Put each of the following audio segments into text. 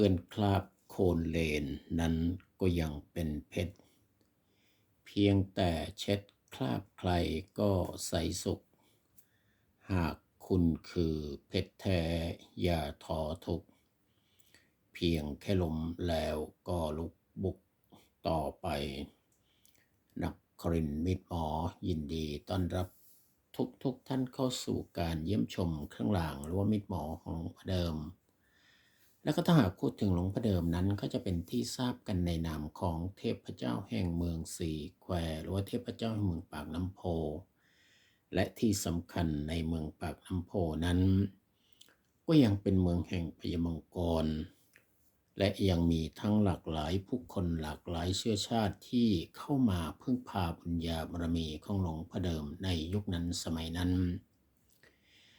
ปื้อนคราบโคลนเลนนั้นก็ยังเป็นเพชร เพียงแต่เช็ดคราบใครก็ใสสุข หากคุณคือเพชรแท้อย่าท้อทุก เพียงแค่ลมแล้วก็ลุกบุกต่อไป นักครินมิตรหมอยินดีต้อนรับทุกทุกท่านเข้าสู่การเยี่ยมชมเครื่องรางหรือว่ามิตรหมอของเดิม แล้วก็ถ้าหากพูดถึงหลวงพ่อเดิมนั้นก็จะเป็นที่ทราบกันในนามของเทพเจ้าแห่งเมืองสีแควหรือว่าเทพเจ้าแห่งเมืองปากน้ำโพ และที่สำคัญในเมืองปากน้ำโพนั้น ก็ยังเป็นเมืองแห่งพยมังกร และยังมีทั้งหลากหลายผู้คนหลากหลายเชื้อชาติที่เข้ามาพึ่งพาบุญญาบารมีของหลวงพ่อเดิมในยุคนั้นสมัยนั้น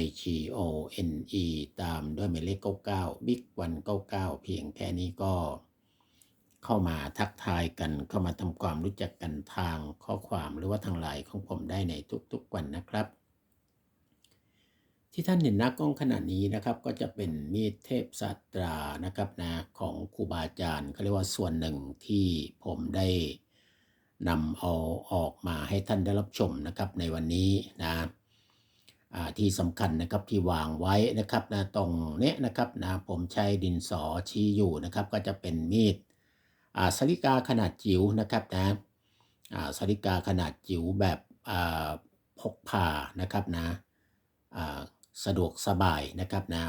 I G O N E ตามด้วยหมายเลข 99 Big 199 เพียงแค่นี้ก็เข้ามาทักทายกันเข้ามาทำความรู้จักกันทางข้อความหรือว่าทางไลน์ของผมได้ในทุกๆวันนะครับ ที่ท่านเห็นหน้ากล้องขณะนี้นะครับก็จะเป็นมีดเทพสัตรานะครับนะของครูบาอาจารย์เขาเรียกว่าส่วนหนึ่งที่ผมได้นำเอาออกมาให้ท่านได้รับชมนะครับในวันนี้นะ ที่สำคัญนะครับที่วางไว้นะครับนะตรงเนี้ยนะครับนะผมใช้ดินสอชี้อยู่นะครับ ก็จะเป็นมีดสลิกาขนาดจิ๋วนะครับนะสลิกาขนาดจิ๋วแบบพกพานะครับนะสะดวกสบายนะครับนะ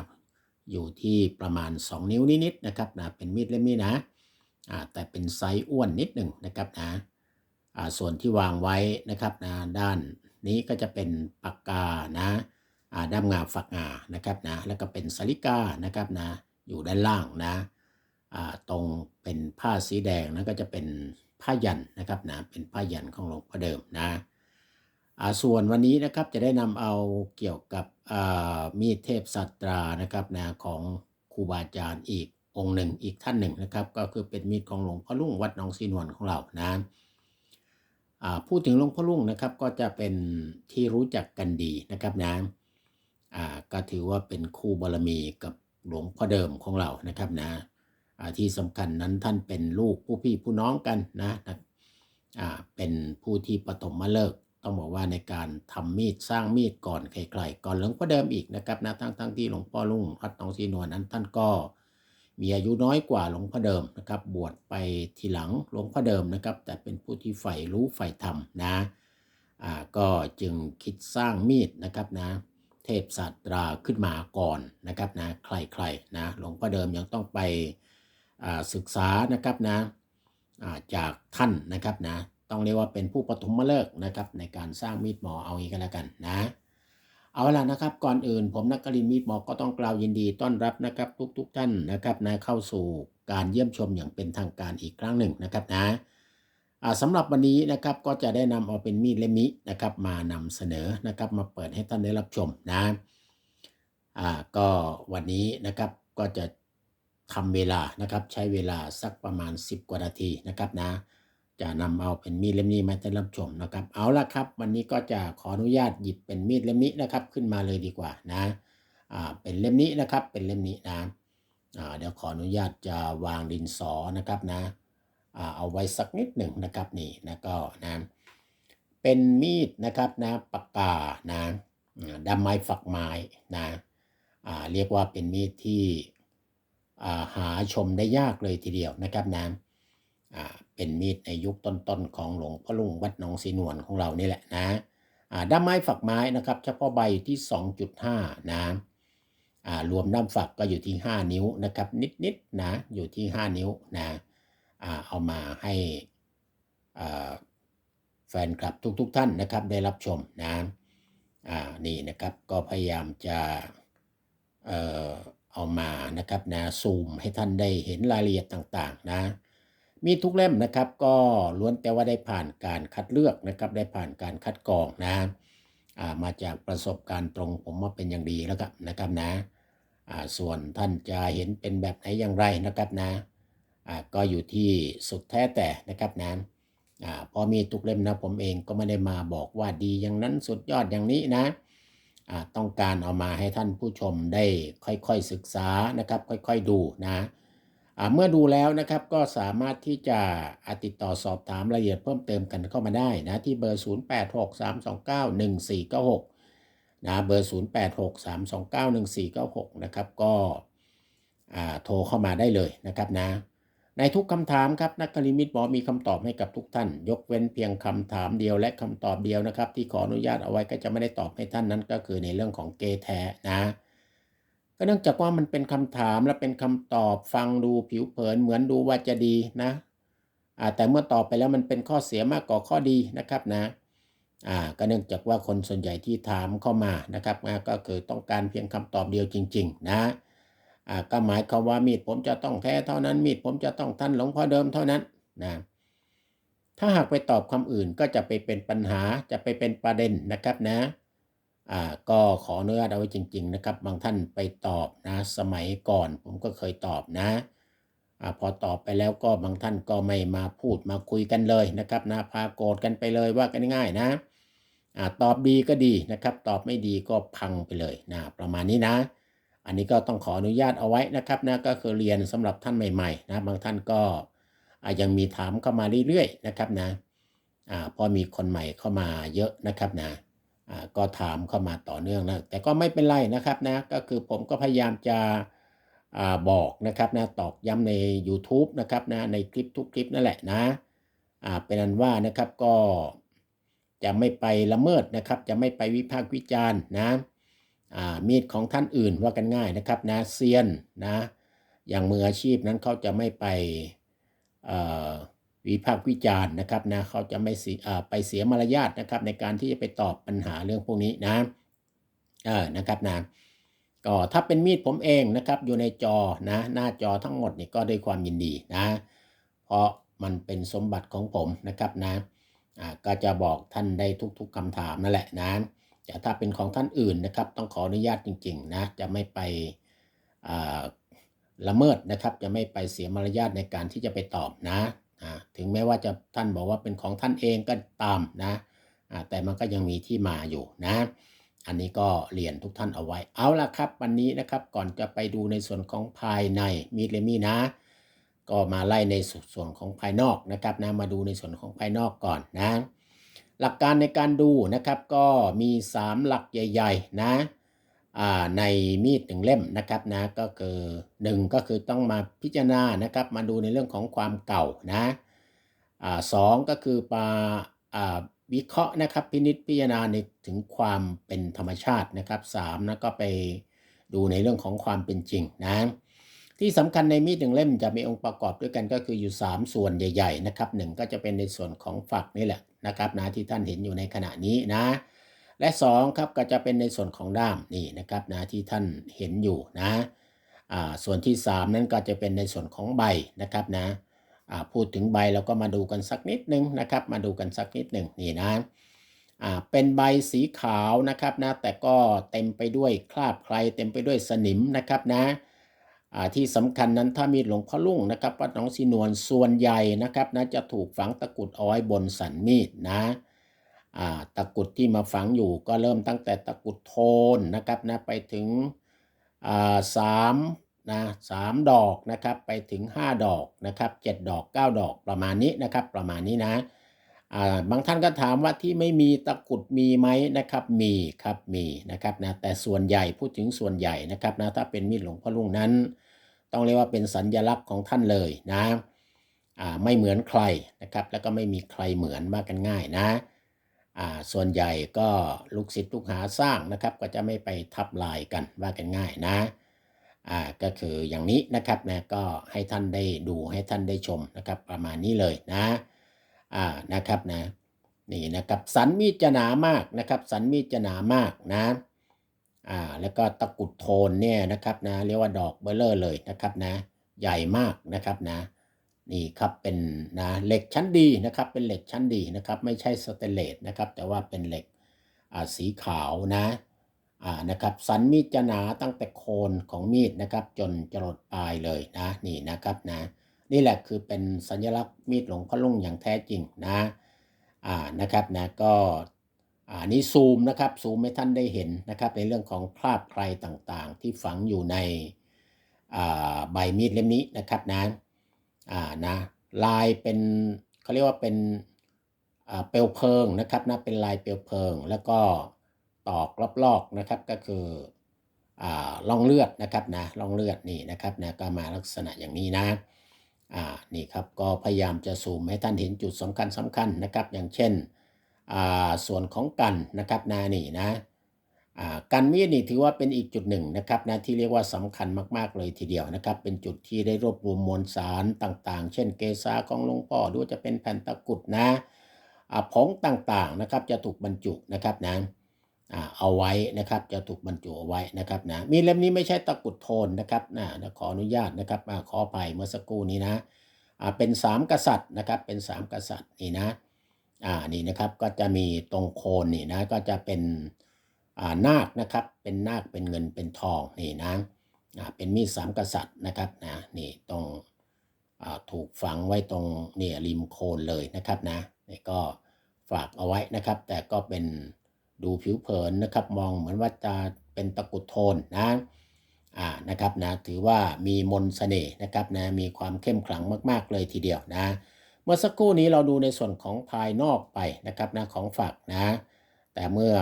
อยู่ที่ประมาณ 2 นิ้วนิดๆนะครับนะเป็นมีดเล่มนี้นะแต่เป็นไซส์อ้วนนิดหนึ่งนะครับนะส่วนที่วางไว้นะครับนะด้าน นี้ก็จะเป็นปากกานะด้ามงาฝักงานะครับนะแล้วก็เป็นสลิกานะครับนะอยู่ด้านล่างนะตรงเป็นผ้าสีแดงนั่นก็จะเป็นผ้ายันนะครับนะเป็นผ้ายันของหลวงพ่อเดิมนะส่วนวันนี้นะครับจะได้นำเอาเกี่ยวกับมีดเทพสัตรานะครับนะของครูบาอาจารย์อีกองค์หนึ่งอีกท่านหนึ่งนะครับ ก็คือเป็นมีดของหลวงพ่อลุ่งวัดหนองสีนวลของเรานะ พูดถึงหลวงพ่อลุ่งนะครับก็จะเป็นที่รู้จักกันดีนะครับนะก็ถือว่าเป็นคู่บารมีกับหลวงพ่อเดิมของเรานะครับนะที่สำคัญนั้นท่านเป็นลูกผู้พี่ผู้น้องกันนะนะเป็นผู้ที่ปฐมฤกษ์ต้องบอกว่าในการทำมีดสร้างมีดก่อนใครๆก่อนหลวงพ่อเดิมอีกนะครับนะทั้งทั้งๆที่หลวงพ่อลุ่งวัดหนองสีนวลนั้นท่านก็ มีอายุน้อยกว่าหลวงพ่อเดิมนะครับ บวชไปทีหลังหลวงพ่อเดิมนะครับ แต่เป็นผู้ที่ใฝ่รู้ใฝ่ธรรมนะอ่าก็จึงคิดสร้างมีดนะครับนะ เทพศาสตราขึ้นมาก่อนนะครับนะใครๆนะหลวงพ่อเดิมยังต้องไปอ่าศึกษานะครับนะอ่าจากท่านนะครับนะต้องเรียกว่าเป็นผู้ปฐมฤกษ์นะครับในการสร้างมีดหมอเอางี้กันแล้วกันนะ เอาละนะครับ ก่อนอื่นผมนักกลินมีดหมอก็ต้องกล่าวยินดีต้อนรับนะครับทุกๆท่านนะครับนะเข้าสู่การเยี่ยมชมอย่างเป็นทางการอีกครั้งหนึ่งนะครับนะสำหรับวันนี้นะครับก็จะได้นำเอาเป็นมีดเล่มนี้นะครับ มานำเสนอนะครับมาเปิดให้ท่านได้รับชมนะอ่าก็วันนี้นะครับก็จะทำเวลานะครับใช้เวลาสักประมาณ 10 กว่านาทีนะครับนะ จะนำเอาเป็นมีดเล่มนี้มาให้รับชมนะครับ เอาละครับ วันนี้ก็จะขออนุญาตหยิบเป็นมีดเล่มนี้นะครับ ขึ้นมาเลยดีกว่านะอ่าเป็นเล่มนี้นะครับ เป็นเล่มนี้นะอ่าเดี๋ยวขออนุญาตจะวางดินสอนะครับนะอ่าเอาไว้สักนิดหนึ่งนะครับนี่นะก็นะเป็นมีดนะครับนะปากกานะด้ามไม้ฝักไม้นะอ่าเรียกว่าเป็นมีดที่อ่าหาชมได้ยากเลยทีเดียวนะครับนะอ่า เป็นมีดในยุคต้นๆของหลวงพ่อลุงวัดหนองสีนวลของเรานี่แหละนะด้ามไม้ฝักไม้นะครับเฉพาะใบอยู่ที่ 2.5 นะอ่ารวมด้ามฝักก็อยู่ที่ 5 นิ้วนะครับ นิดๆนะอยู่ที่ 5 นิ้วนะเอามาให้แฟนคลับทุกๆท่านนะครับได้รับชมนะนี่นะครับก็พยายามจะเอามานะครับนะซูมให้ท่านได้เห็นรายละเอียดต่างๆนะ มีทุกเล่มนะครับ ก็ล้วนแต่ว่าได้ผ่านการคัดเลือกนะครับ ได้ผ่านการคัดกรองนะมาจากประสบการณ์ตรงผมว่าเป็นอย่างดีแล้วครับนะครับนะส่วนท่านจะเห็นเป็นแบบไหนอย่างไรนะครับนะก็อยู่ที่สุดแท้แต่นะครับนะอพอมีทุกเล่มนะผมเองก็ไม่ได้มาบอกว่าดีอย่างนั้นสุดยอดอย่างนี้นะต้องการเอามาให้ท่านผู้ชมได้ค่อยๆศึกษานะครับ ค่อยๆดูนะ เมื่อดูแล้วนะครับก็สามารถที่จะติดต่อสอบถามรายละเอียดเพิ่มเติมกันเข้ามาได้นะที่เบอร์ 0863291496นะเบอร์ 0863291496 นะครับก็โทรเข้ามาได้เลยนะครับนะในทุกคำถามครับนักกลิมิตหมอมีคำตอบให้กับทุกท่าน ยกเว้นเพียงคำถามเดียวและคำตอบเดียวนะครับ ที่ขออนุญาตเอาไว้ก็จะไม่ได้ตอบให้ท่านนั้นก็คือในเรื่องของเกย์แท้นะ ก็เนื่องจากว่ามันเป็นคำถามและเป็นคำตอบฟังดูผิวเผินเหมือนดูว่าจะดีนะแต่เมื่อตอบไปแล้วมันเป็นข้อเสียมากกว่าข้อดีนะครับนะก็เนื่องจากว่าคนส่วนใหญ่ที่ถามเข้ามานะครับก็คือต้องการเพียงคำตอบเดียวจริง ๆ นะก็หมายความว่ามีดผมจะต้องแท้เท่านั้น มีดผมจะต้องท่านหลวงพ่อเดิมเท่านั้นนะถ้าหากไปตอบคำอื่นก็จะไปเป็นปัญหาจะไปเป็นประเด็นนะครับนะ อ่าก็ขออนุญาตเอาไว้จริง ๆ นะครับ บางท่านไปตอบนะสมัยก่อนผมก็เคยตอบนะอ่าพอตอบไปแล้วก็บางท่านก็ไม่มาพูดมาคุยกันเลยนะครับนะพาโกรธกันไปเลยว่ากันง่ายๆนะอ่าตอบดีก็ดีนะครับ ตอบไม่ดีก็พังไปเลยนะประมาณนี้นะ อันนี้ก็ต้องขออนุญาตเอาไว้นะครับนะก็คือเรียนสำหรับท่านใหม่ๆนะบางท่านก็อ่ายังมีถามเข้ามาเรื่อยๆนะครับนะอ่าพอมีคนใหม่เข้ามาเยอะนะครับนะอ่า ก็ถามเข้ามาต่อเนื่องนะแต่ก็ไม่เป็นไรนะครับนะก็คือผมก็พยายามจะอบอกนะครับนะตอกย้ำใน YouTube นะครับนะในคลิปทุกคลิปนั่นแหละนะเป็นอันว่านะครับก็จะไม่ไปละเมิดนะครับ จะไม่ไปวิพากษ์วิจารณ์นะมีดของท่านอื่นว่ากันง่ายนะครับนะเซียนนะอย่างมืออาชีพนั้นเขาจะไม่ไปอ วิพากษ์วิจารณ์นะครับนะเขาจะไม่เสียไปเสียมารยาทนะครับในการที่จะไปตอบปัญหาเรื่องพวกนี้นะเออนะครับนะก็ถ้าเป็นมีดผมเองนะครับอยู่ในจอนะหน้าจอทั้งหมดนี่ก็ด้วยความยินดีนะ เพราะมันเป็นสมบัติของผมนะครับนะอ่าก็จะบอกท่านได้ทุก ๆคำถามนั่นแหละนะแต่ถ้าเป็นของท่านอื่นนะครับ ต้องขออนุญาตจริงๆนะจะไม่ไปละเมิดนะครับ จะไม่ไปเสียมารยาทในการที่จะไปตอบนะ อ่าถึงแม้ว่าจะท่านบอกว่าเป็นของท่านเองก็ตามนะแต่มันก็ยังมีที่มาอยู่นะ อันนี้ก็เรียนทุกท่านเอาไว้ เอาละครับ วันนี้นะครับก่อนจะไปดูในส่วนของภายในมีเลมี่นะ ก็มาไล่ในส่วนของภายนอกนะครับนะมาดูในส่วนของภายนอกก่อนนะ หลักการในการดูนะครับก็มี 3 หลักใหญ่ ๆ นะ ในมีดหนึ่งเล่มนะครับนะก็คือหนึ่งก็คือต้องมาพิจารณานะครับมาดูในเรื่องของความเก่านะอ่าสองก็คือมาวิเคราะห์นะครับพินิจพิจารณาในถึงความเป็นธรรมชาตินะครับสามนะก็ไปดูในเรื่องของความเป็นจริงนะที่สำคัญในมีดหนึ่งเล่มจะมีองค์ประกอบด้วยกันก็คืออยู่ 3 ส่วนใหญ่ ๆ นะครับหนึ่งก็จะเป็นในส่วนของฝักนี่แหละนะครับนะที่ท่านเห็นอยู่ในขณะนี้นะ และ2ครับก็จะเป็นในส่วนของด้ามนี่นะครับนะที่ท่านเห็นอยู่นะอ่าส่วนที่ 3 นั้นก็จะเป็นในส่วนของใบนะครับนะอ่าพูดถึงใบเราก็มาดูกันสักนิดหนึ่งนะครับ มาดูกันสักนิดหนึ่งนี่นะอ่าเป็นใบสีขาวนะครับนะแต่ก็เต็มไปด้วยคราบใครเต็มไปด้วยสนิมนะครับนะอ่าที่สำคัญนั้นถ้ามีหลวงพ่อลุ่งนะครับวัดหนองสีนวลส่วนใหญ่นะครับนะจะถูกฝังตะกุดอาไว้บนสันมีดนะ ตะกุดที่มาฝังอยู่ก็เริ่มตั้งแต่ตะกุดโทนนะครับนะไปถึงสามนะสามดอกนะครับไปถึง 5 ดอกนะครับ7ดอก 9 ดอกประมาณนี้นะครับประมาณนี้นะบางท่านก็ถามว่าที่ไม่มีตะกุดมีไหมนะครับมีครับมีนะครับนะแต่ส่วนใหญ่พูดถึงส่วนใหญ่นะครับนะถ้าเป็นมีดหลวงพ่อลุงนั้น ต้องเรียกว่าเป็นสัญลักษณ์ของท่านเลยนะไม่เหมือนใครนะครับแล้วก็ไม่มีใครเหมือนว่ากันง่ายนะ ส่วนใหญ่ก็ลูกศิษย์ลูกหาสร้างนะครับ ก็จะไม่ไปทับลายกันว่ากันง่ายนะอ่าก็คืออย่างนี้นะครับนะก็ให้ท่านได้ดูให้ท่านได้ชมนะครับประมาณนี้เลยนะอ่านะครับนะนี่นะครับสันมีดจะหนามากนะครับ สันมีดจะหนามากนะอ่าแล้วก็ตะกุดโทนเนี่ยนะครับนะเรียกว่าดอกเบลเลอร์เลยนะครับนะใหญ่มากนะครับนะ นี่ครับเป็นนะเหล็กชั้นดีนะครับเป็นเหล็กชั้นดีนะครับไม่ใช่สเตนเลสนะครับแต่ว่าเป็นเหล็กอ่าสีขาวนะอ่านะครับสันมีดจะหนาตั้งแต่โคนของมีดนะครับจนจรดปลายเลยนะนี่นะครับนะนี่แหละคือเป็นสัญลักษณ์มีดหลวงพ่อลุงอย่างแท้จริงนะอ่านะครับนะก็อ่านี่ซูมนะครับซูมให้ท่านได้เห็นนะครับในเรื่องของคราบใครต่างๆ ที่ฝังอยู่ในอ่าใบมีดเล่มนี้นะครับนะ อ่านะลายเป็นเขาเรียกว่าเป็นเปลวเพลิงนะครับนะเป็นลายเปลวเพลิง แล้วก็ตอกรอบๆนะครับก็คือล่องเลือดนะครับนะล่องเลือดนี่นะครับนะก็มาลักษณะอย่างนี้นะอ่านี่ครับก็พยายามจะซูมให้ท่านเห็นจุดสำคัญสำคัญนะครับ อย่างเช่นอ่าส่วนของกันนะครับนะนี่นะ อ่ากันมีดนี่ถือว่าเป็นอีกจุดหนึ่งนะครับนะที่เรียกว่าสำคัญมากๆเลยทีเดียวนะครับ เป็นจุดที่ได้รวบรวมมวลสารต่างๆ เช่นเกสาของหลวงพ่อหรือว่าจะเป็นแผ่นตะกุดนะผงต่างๆนะครับจะถูกบรรจุนะครับนะอ่าเอาไว้นะครับจะถูกบรรจุเอาไว้นะครับนะมีเล่มนี้ไม่ใช่ตะกุดโทนนะครับนะขออนุญาตนะครับอ่าขอไปเมื่อสักครู่นี้นะเป็นสามกษัตริย์นะครับเป็นสามกษัตริย์นี่นะอ่านี่นะครับก็จะมีตรงโคนนี่นะก็จะเป็น นาคนะครับ เป็นนาคเป็นเงินเป็นทองนี่นะเป็นมีดสามกษัตริย์นะครับนะนี่ตรงอ่าถูกฝังไว้ตรงเนี่ยริมโคนเลยนะครับนะนี่ก็ฝากเอาไว้นะครับ แต่ก็เป็นดูผิวเผินนะครับ มองเหมือนว่าจะเป็นตะกุดโทนนะอ่านะครับนะถือว่ามีมนต์เสน่ห์นะครับนะมีความเข้มขลังมาก ๆ เลยทีเดียวนะ เมื่อสักครู่นี้เราดูในส่วนของภายนอกไปนะครับนะของฝักนะ แต่เมื่อ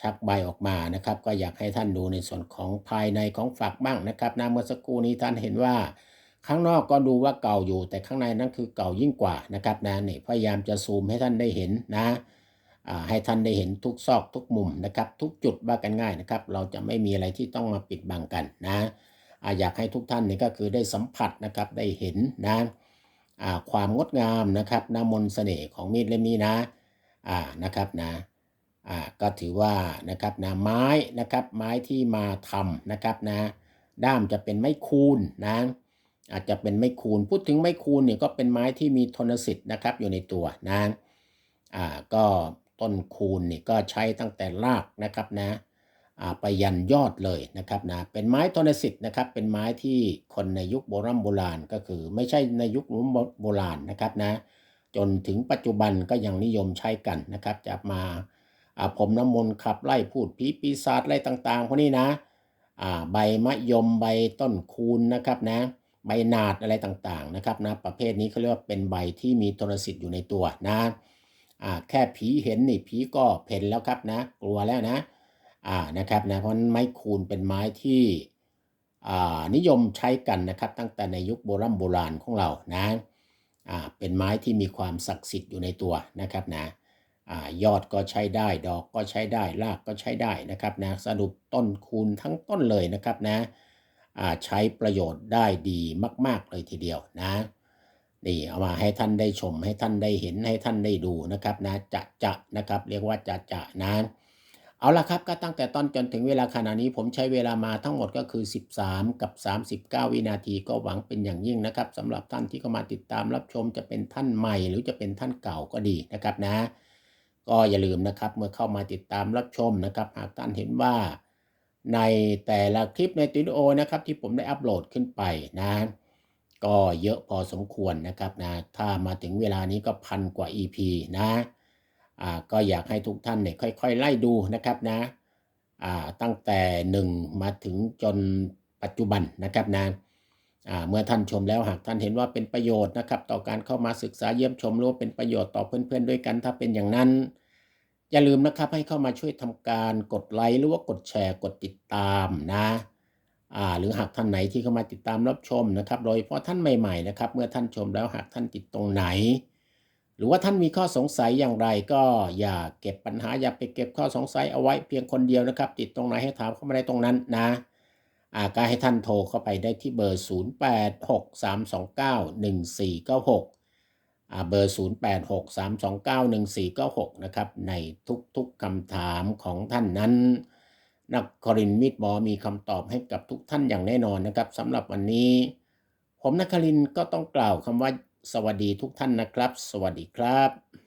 ชักใบออกมานะครับ ก็อยากให้ท่านดูในส่วนของภายในของฝักบ้างนะครับนะเมื่อสักครู่นี้ท่านเห็นว่า ข้างนอกก็ดูว่าเก่าอยู่ แต่ข้างในนั้นคือเก่ายิ่งกว่านะครับนะนี่พยายามจะซูมให้ท่านได้เห็นนะให้ท่านได้เห็นทุกซอกทุกมุมนะครับ ทุกจุดว่ากันง่ายนะครับ เราจะไม่มีอะไรที่ต้องมาปิดบังกันนะอยากให้ทุกท่านนี่ก็คือได้สัมผัสนะครับได้เห็นนะความงดงามนะครับน้ำมนต์เสน่ห์ของมีดเล่มนี้นะอ่านะครับนะ อ่าก็ถือว่านะครับนะไม้นะครับไม้ที่มาทำนะครับนะด้ามจะเป็นไม้คูนนะอาจจะเป็นไม้คูนพูดถึงไม้คูนเนี่ยก็เป็นไม้ที่มีทนสิทธิ์นะครับอยู่ในตัวนะอ่าก็ต้นคูนนี่ก็ใช้ตั้งแต่รากนะครับนะอ่าไปยันยอดเลยนะครับนะเป็นไม้ทนสิทธิ์นะครับเป็นไม้ที่คนในยุคโบรโบราณก็คือ ไม่ใช่ในยุคโบราณนะครับนะจนถึงปัจจุบันก็ยังนิยมใช้กันนะครับจะมา อ่าผมน้ำมนต์ขับไล่พูดผีปีศาจอะไรต่างๆพวกนี้นะอ่าใบมะยมใบต้นคูนนะครับนะใบนาดอะไรต่างๆนะครับนะประเภทนี้เขาเรียกว่าเป็นใบที่มีโทรสิทธิ์อยู่ในตัวนะอ่าแค่ผีเห็นนี่ผีก็เพ่นแล้วครับนะ กลัวแล้วนะอ่านะครับนะเพราะไม้คูนเป็นไม้ที่อ่านิยมใช้กันนะครับ ตั้งแต่ในยุคโบราณโบราณของเรานะอ่าเป็นไม้ที่มีความศักดิ์สิทธิ์อยู่ในตัวนะครับนะ ยอดก็ใช้ได้ ดอกก็ใช้ได้ รากก็ใช้ได้นะครับนะ สรุปต้นคูนทั้งต้นเลยนะครับนะใช้ประโยชน์ได้ดีมาก ๆ เลยทีเดียวนะ นี่เอามาให้ท่านได้ชมให้ท่านได้เห็นให้ท่านได้ดูนะครับนะจะจะนะครับ เรียกว่าจะจะนะเอาละครับก็ตั้งแต่ต้นจนถึงเวลาขณะนี้ผมใช้เวลามาทั้งหมดก็คือ 13 กับ 39 วินาทีก็หวังเป็นอย่างยิ่งนะครับสำหรับท่านที่เข้ามาติดตามรับชมจะเป็นท่านใหม่ หรือจะเป็นท่านเก่าก็ดีนะครับนะ ก็อย่าลืมนะครับเมื่อเข้ามาติดตามรับชมนะครับ หากท่านเห็นว่าในแต่ละคลิปในตูดิโอนะครับ ที่ผมได้อัปโหลดขึ้นไปนะก็เยอะพอสมควรนะครับนะถ้ามาถึงเวลานี้ก็พันกว่า EP นะอ่าก็อยากให้ทุกท่านเนี่ยค่อย ๆ ไล่ดูนะครับนะอ่าตั้งแต่ 1 มาถึงจนปัจจุบันนะครับนะ เมื่อท่านชมแล้วหากท่านเห็นว่าเป็นประโยชน์นะครับ ต่อการเข้ามาศึกษาเยี่ยมชมหรือว่าเป็นประโยชน์ต่อเพื่อนๆด้วยกัน ถ้าเป็นอย่างนั้น อย่าลืมนะครับให้เข้ามาช่วยทำการกดไลค์หรือว่ากดแชร์กดติดตามนะหรือหากท่านไหนที่เข้ามาติดตามรับชมนะครับ โดยเฉพาะท่านใหม่ๆนะครับ เมื่อท่านชมแล้วหากท่านติดตรงไหน หรือว่าท่านมีข้อสงสัยอย่างไรก็อย่าเก็บปัญหาอย่าไปเก็บข้อสงสัยเอาไว้เพียงคนเดียวนะครับ ติดตรงไหนให้ถามเข้ามาได้ตรงนั้นนะ ก็ให้ท่านโทรเข้าไปได้ที่เบอร์ 0863291496อ่าเบอร์ 0863291496 นะครับ ในทุกๆคำถามของท่านนั้น นักครินมิตรหมอมีคำตอบให้กับทุกท่านอย่างแน่นอนนะครับสำหรับวันนี้ ผมนักคลินก็ต้องกล่าวคำว่าสวัสดีทุกท่านนะครับ สวัสดีครับ